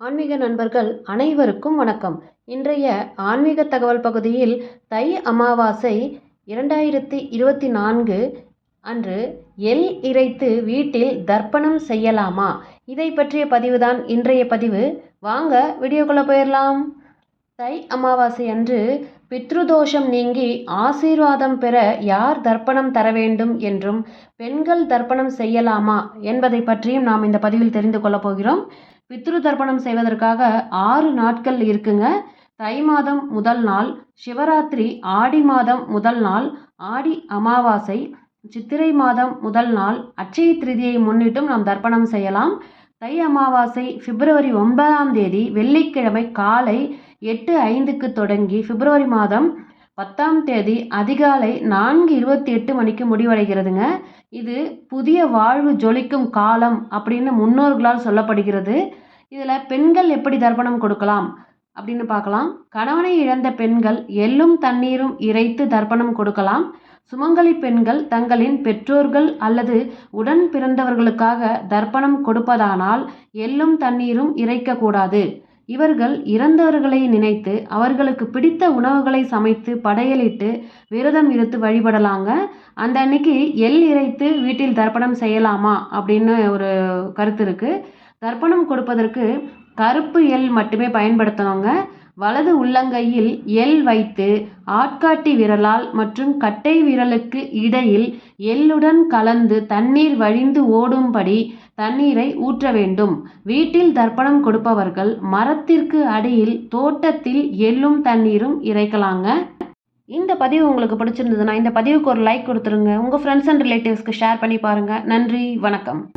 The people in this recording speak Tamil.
ஆன்மீக நண்பர்கள் அனைவருக்கும் வணக்கம். இன்றைய ஆன்மீக தகவல் பகுதியில் தை அமாவாசை இரண்டாயிரத்தி இருபத்தி நான்கு அன்று எல் இறைத்து வீட்டில் தர்ப்பணம் செய்யலாமா? இதை பற்றிய பதிவுதான் இன்றைய பதிவு. வாங்க வீடியோக்குள்ளே போயிடலாம் தை அமாவாசை அன்று பித்ருதோஷம் நீங்கி ஆசீர்வாதம் பெற யார் தர்ப்பணம் தர வேண்டும் என்றும் பெண்கள் தர்ப்பணம் செய்யலாமா என்பதை பற்றியும் நாம் இந்த பதிவில் தெரிந்து கொள்ளப் போகிறோம். பித்ரு தர்ப்பணம் செய்வதற்காக ஆறு நாட்கள் இருக்குங்க. தை மாதம் முதல் நாள் சிவராத்திரி ஆடி மாதம் முதல் நாள் ஆடி அமாவாசை சித்திரை மாதம் முதல் நாள் அட்சய திருதியை முன்னிட்டும் நாம் தர்ப்பணம் செய்யலாம். தை அமாவாசை பிப்ரவரி ஒன்பதாம் தேதி வெள்ளிக்கிழமை காலை எட்டு ஐந்துக்கு தொடங்கி பிப்ரவரி மாதம் பத்தாம் தேதி அதிகாலை நான்கு இருபத்தி எட்டு மணிக்கு முடிவடைகிறதுங்க. இது புதிய வாழ்வு ஜொலிக்கும் காலம் அப்படின்னு முன்னோர்களால் சொல்லப்படுகிறது. இதில் பெண்கள் எப்படி தர்ப்பணம் கொடுக்கலாம் அப்படின்னு பார்க்கலாம். கணவனை இழந்த பெண்கள் எள்ளும் தண்ணீரும் இறைத்து தர்ப்பணம் கொடுக்கலாம். சுமங்கலி பெண்கள் தங்களின் பெற்றோர்கள் அல்லது உடன் பிறந்தவர்களுக்காக தர்ப்பணம் கொடுப்பதானால் எள்ளும் தண்ணீரும் இறைக்கக்கூடாது. இவர்கள் இறந்தவர்களை நினைத்து அவர்களுக்கு பிடித்த உணவுகளை சமைத்து படையலிட்டு விரதம் இருத்து வழிபடலாங்க. அந்த அன்னைக்கு எள் இறைத்து வீட்டில் தர்ப்பணம் செய்யலாமா அப்படின்னு ஒரு கருத்து இருக்குது தர்ப்பணம் கொடுப்பதற்கு கருப்பு எள் மட்டுமே பயன்படுத்தணுங்க. வலது உள்ளங்கையில் எள் வைத்து ஆட்காட்டி விரலால் மற்றும் கட்டை விரலுக்கு இடையில் எள்ளுடன் கலந்து தண்ணீர் வழிந்து ஓடும்படி தண்ணீரை ஊற்ற வேண்டும். வீட்டில் தர்ப்பணம் கொடுப்பவர்கள் மரத்திற்கு அடியில் தோட்டத்தில் எள்ளும் தண்ணீரும் இறைக்கலாங்க. இந்த பதிவு உங்களுக்கு பிடிச்சிருந்ததுன்னா இந்த பதிவுக்கு ஒரு லைக் கொடுத்துருங்க. உங்கள் ஃப்ரெண்ட்ஸ் அண்ட் ரிலேட்டிவ்ஸ்க்கு ஷேர் பண்ணி பாருங்கள் நன்றி வணக்கம்.